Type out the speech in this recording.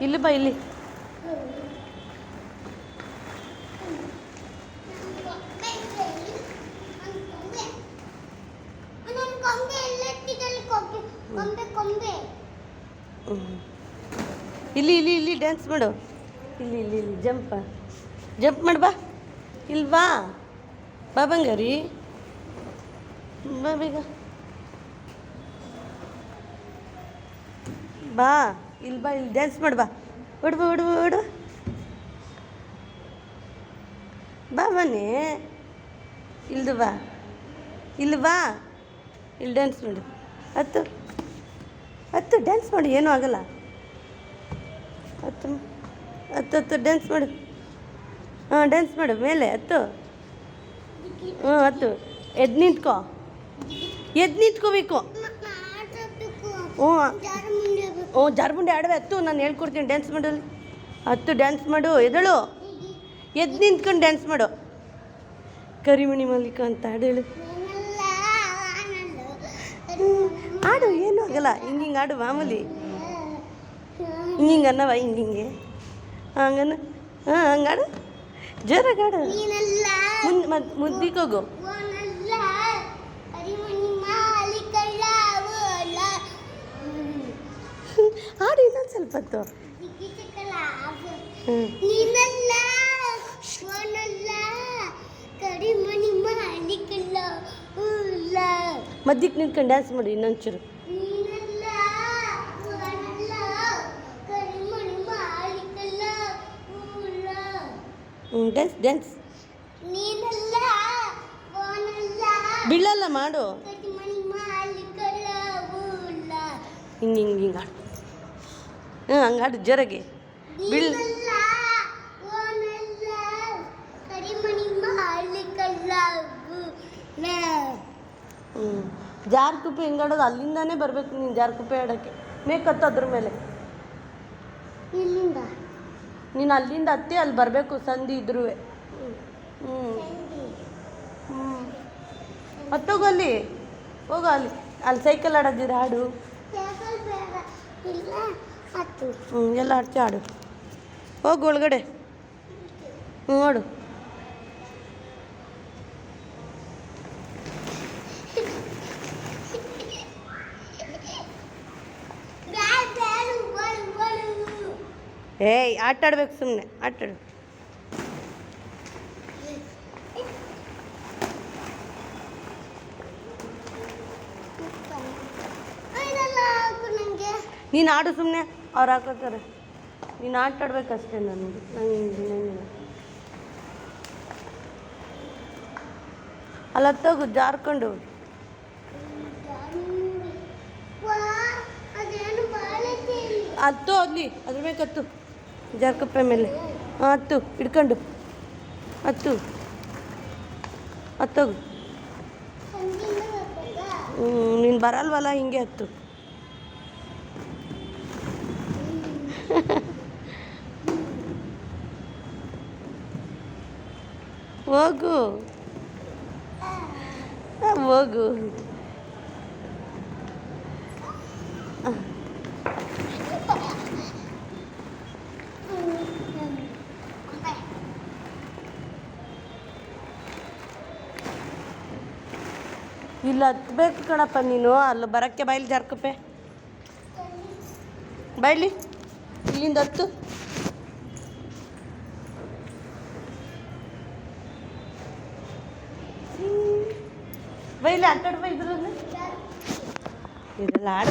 ಇಲ್ಲಿ ಬಾ ಇಲ್ಲಿ. ಇಲ್ಲಿ ಇಲ್ಲಿ ಇಲ್ಲಿ ಡ್ಯಾನ್ಸ್ ಮಾಡು. ಇಲ್ಲಿ ಇಲ್ಲಿ ಇಲ್ಲಿ ಜಂಪ. ಜಂಪ್ ಮಾಡು ಬಾ. ಇಲ್ಲಿ ಬಾ. ಬಾ ಬಂಗಾರಿ. ಬಾ ಬೇಗ. ಬಾ. ಇಲ್ಲಿ ಬಾ ಇಲ್ಲಿ ಡ್ಯಾನ್ಸ್ ಮಾಡು ಬಾ. ಹುಡುಬ ಬಾ ಹುಡು ಬಾ ಹೊಡು ಬಾ ಬನ್ನಿ ಇಲ್ದು ಬಾ. ಇಲ್ಲಿ ಬಾ. ಇಲ್ಲಿ ಡ್ಯಾನ್ಸ್ ಮಾಡು. ಹತ್ತು. ಹತ್ತು ಡ್ಯಾನ್ಸ್ ಮಾಡು ಏನೂ ಆಗಲ್ಲ. ಹತ್ತು ಹತ್ತು ಹತ್ತು ಡ್ಯಾನ್ಸ್ ಮಾಡು. ಹಾಂ ಡ್ಯಾನ್ಸ್ ಮಾಡು ಮೇಲೆ ಹತ್ತು. ಹ್ಞೂ ಹತ್ತು. ಎದ್ದು ನಿಂತ್ಕೋ. ಎದ್ದು ನಿಂತ್ಕೋಬೇಕು. ಹ್ಞೂ ಹ್ಞೂ, ಜಾರ್ಬುಂಡಿ ಆಡವೆ, ಹತ್ತು, ನಾನು ಹೇಳ್ಕೊಡ್ತೀನಿ ಡ್ಯಾನ್ಸ್ ಮಾಡೋಲ್ಲಿ ಹತ್ತು ಡ್ಯಾನ್ಸ್ ಮಾಡು, ಎದಳು? ಎದ್ದು ನಿಂತ್ಕೊಂಡು ಡ್ಯಾನ್ಸ್ ಮಾಡು. ಕರಿಮಣಿ ಮಲ್ಲಿಕ ಅಂತ ಹಾಡು ಹೇಳು ಆಡು, ಏನೂ ಆಗಲ್ಲ, ಹಿಂಗೆ ಹಿಂಗೆ ಆಡು, ಮಾಮೂಲಿ. ಹಿಂಗೆ ಹಿಂಗೆ ಅನ್ನವ, ಹಿಂಗೆ ಹಿಂಗೆ. ಹಂಗನ್ನ ಹಾಂ ಹಂಗಾಡು ಜೋರಾಗಾಡು ಮುಂದೆ ಮುದ್ದಿಗೋಗು ಆಡು ಇನ್ನೊಂದು ಸ್ವಲ್ಪ ಹೊತ್ತು. ಮಧ್ಯಕ್ಕೆ ನಿಂತ್ಕೊಂಡು ಡ್ಯಾನ್ಸ್ ಮಾಡಿ ಇನ್ನೊಂಚೂರು. ಹ್ಞೂ ಡ್ಯಾನ್ಸ್ ಡ್ಯಾನ್ಸ್ ಬಿಳಲ್ಲ ಮಾಡು. ಹಿಂಗೆ ಹಿಂಗೆ ಹಿಂಗೆ ಹ್ಞೂ ಹಂಗಾಡು ಜೋರಾಗಿ. ಬೀಳ್ ಹ್ಞೂ. ಜಾರ್ ಕುಪ್ಪೆ ಹೆಂಗಾಡೋದು ಅಲ್ಲಿಂದಾನೇ ಬರಬೇಕು ನೀನು ಜಾರ್ಕುಪ್ಪೆ ಆಡೋಕ್ಕೆ. ಮೇಕತ್ತು ಅದ್ರ ಮೇಲೆ. ಇಲ್ಲಿಂದ? ನೀನು ಅಲ್ಲಿಂದ ಹತ್ತಿ ಅಲ್ಲಿ ಬರಬೇಕು ಸಂಧಿ ಇದ್ರೂ ಹ್ಞೂ. ಹ್ಞೂ. ಹತ್ತೋಗು ಅಲ್ಲಿ. ಹೋಗು ಅಲ್ಲಿ. ಅಲ್ಲಿ ಸೈಕಲ್ ಆಡೋದಿರ ಆಡು ಸೈಕಲ್ ಬೇಡ ಇಲ್ಲ ಹತ್ತು ಹ್ಞೂ ಎಲ್ಲ ಆಡ್ತಿ ಆಡು ಹೋಗು ಒಳಗಡೆ ಹ್ಞೂ ನೋಡು ಬ್ಯಾಡ ಬ್ಯಾಡ ಬಲ್ ಬಲ್ ಏಯ್ ಆಟ ಆಡ್ಬೇಕು ಸುಮ್ಮನೆ ಆಟ ಆಡು ಇದೆಲ್ಲ ಹಾಕು ನನಗೆ ನೀನು ಆಡು ಸುಮ್ಮನೆ ಅವ್ರು ಹಾಕ್ಲತ್ತಾರೆ. ನೀನು ಆಟ ಆಡ್ಬೇಕಷ್ಟೇ ನನಗೆ. ನಂಗೆ ಅಲ್ಲಿ ಹತ್ತೋಗು ಜಾರ್ಕೊಂಡು ಹತ್ತು ಅಲ್ಲಿ ಅದ್ರ ಮೇಲೆ ಹತ್ತು ಜಾರ್ಕಪ್ಪೆ ಮೇಲೆ. ಹಾಂ ಹತ್ತು ಹಿಡ್ಕೊಂಡು. ಹತ್ತು ಹತ್ತೋಗು ಹ್ಞೂ ನೀನು ಬರಲ್ವಲ್ಲ, ಹಿಂಗೆ ಹತ್ತು. ಹೋಗು ಆ, ಹೋಗು ಇಲ್ಲಿ ಹತ್ಬೇಕು ಕಣಪ್ಪ ನೀನು. ಅಲ್ಲಿ ಬರೋಕ್ಕೆ ಬಾಯ್ಲಿ ಜಾರ್ಕಪ್ಪೆ. ಬಾಯ್ಲಿ ಇಲ್ಲಿಂದ ಹತ್ತು ಬೈಲಿ ಆಟಾಡ್ಬ ಇದ್ರಲ್ಲಿ ಇದೆಲ್ಲ ಆಡ